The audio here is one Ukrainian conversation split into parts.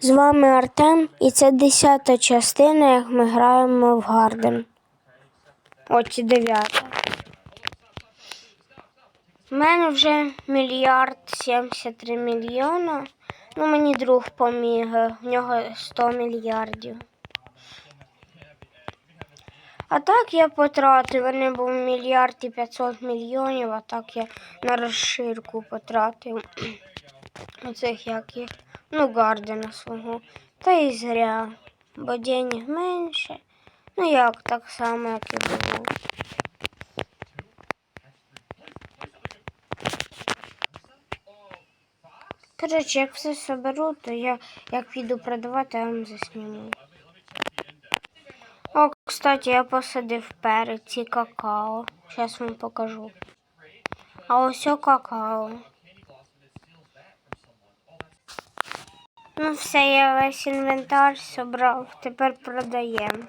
З вами Артем, і це десята частина, як ми граємо в Гарден. Ось і дев'ята. У мене вже мільярд сімдесят три мільйона. Ну, мені друг поміг, в нього 100 мільярдів. А так я потратив, мене був мільярд і 500 мільйонів, а так я на розширку потратив. Оцих як їх. Ну, Гардена свого. Та і зря. Бо денег менше. Ну як так само, як і було. Коротше, як все соберу, то я як піду продавати, я вам засніму. О, кстати, я посадив перець і какао. Зараз вам покажу. А ось о какао. Ну все, я весь інвентар зібрав, тепер продаємо.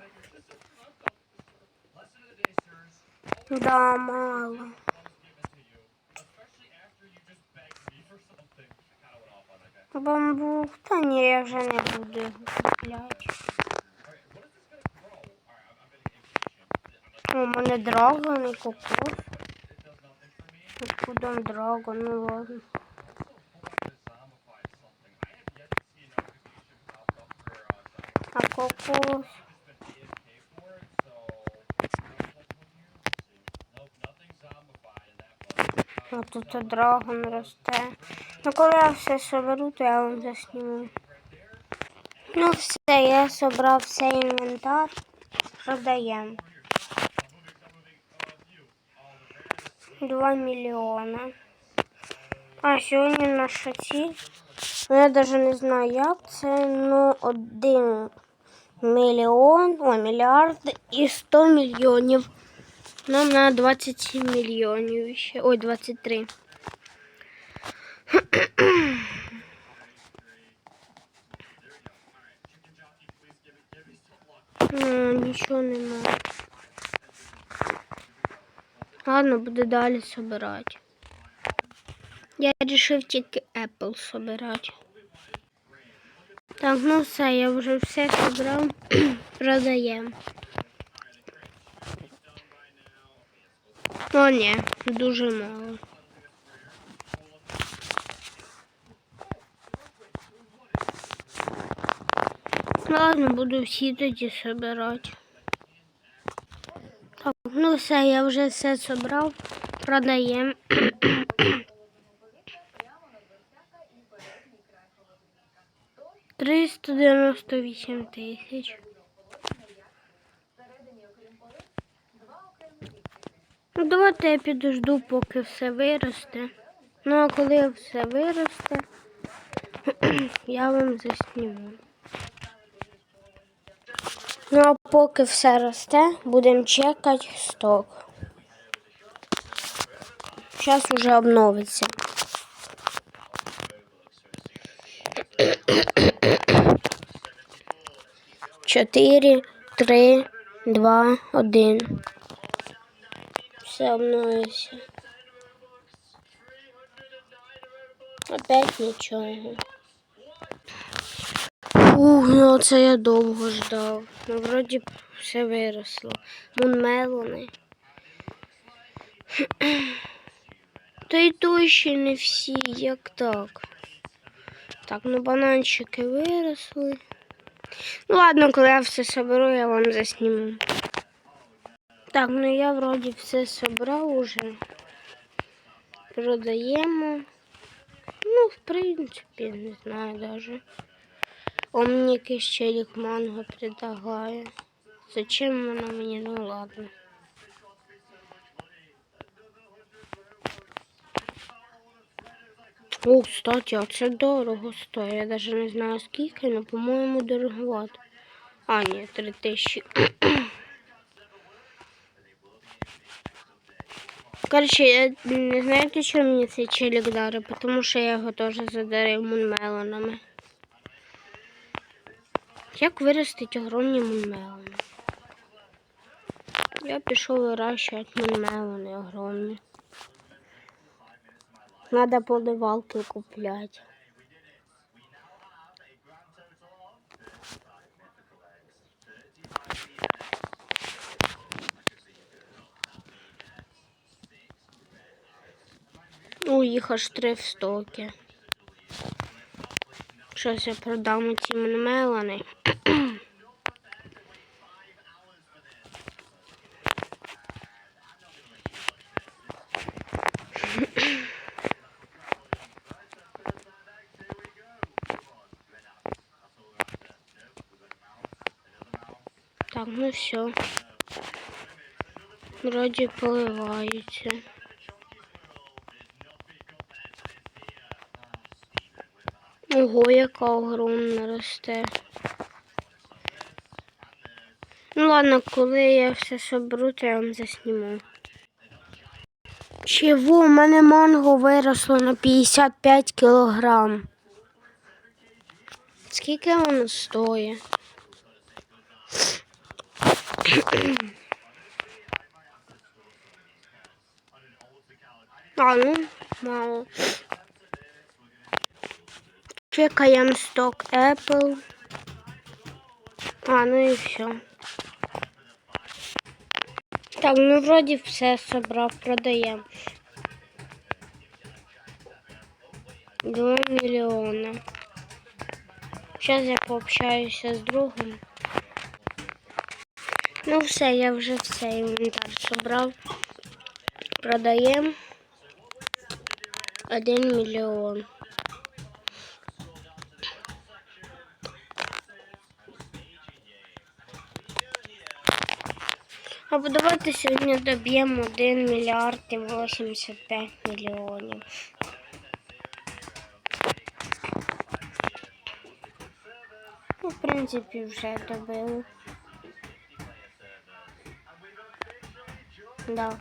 Да, мало. Бамбук, та ні, я вже не буду купляти. У мене драгон і кокос. Откуда он драгон? Ну ладно. А? А тут драгон росте. Ну коли я все соберу, то я вам засніму. Ну все, я собрав все інвентар. Продаємо. Два мільйона. А сьогодні наша ціль. Ну, я навіть не знаю, як це. Ну, один мільйон, о, мільярд і 100 мільйонів. Нам на 27 мільйонів ще. Ой, 23. Ну, нічого немає. Ладно, буду далі собирати. Я вирішив тільки Apple собирати. Так, ну все, я вже все собрав. Продаємо. О, ні, дуже мало. Ладно, буду всі тоді собирати. Так, ну все, я вже все собрав. Продаємо. Триста дев'яносто вісім тисяч. Ну, давайте я підожду, поки все виросте. Ну, а коли все виросте, я вам засніму. Ну, а поки все росте, будемо чекати сток. Зараз уже обновиться. Чотири, три, два, один. Все обновиться. Опять нічого. Ух, ну це я довго ждав. Ну, вроді все виросло. Мунмелони. Та й то ще не всі, як так. Так, ну бананчики виросли. Ну ладно, коли я все соберу, я вам засніму. Так, ну я вроді все собрав уже. Продаємо. Ну, в принципі, не знаю даже. Он мені якийсь манго предлагає. Зачем воно мені? Ну ладно. О, кстати, а це дорого стоїть. Я навіть не знаю скільки, але, по-моєму, дороговато. А, ні, три тисячі. Короче, я не знаєте, що мені цей челік дарив, тому що я його теж задарив мунмелонами. Як виростити огромні мунмелони? Я пішов вирощувати мунмелони огромні. Надо поливалки куплять. Ну, їх аж три в стокі. Щось я продам ці мелани. Так, ну все. Вроді поливаються. Ого, яка огромна росте. Ну ладно, коли я все соберу, то я вам засніму. Чого? У мене манго виросло на 55 кілограм. Скільки воно стоїть? А, ну, мало. Чекаємо сток Apple. А, ну і все. Так, ну вроді все собрав, продаємо. Два мільйона. Зараз я пообщаюся з другом. Ну все, я вже все інвентар собрав. Продаємо. Один мільйон. Або давайте сьогодні доб'ємо 1 мільярд і 85 мільйонів. Ну, в принципі, вже добили. Да.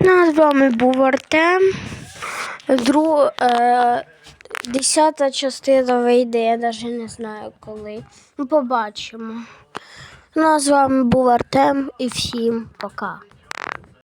Ну, з вами був Артем. Дру, е, десята частина вийде, я навіть не знаю коли. Ну, побачимо. Ну, а з вами був Артем і всім пока.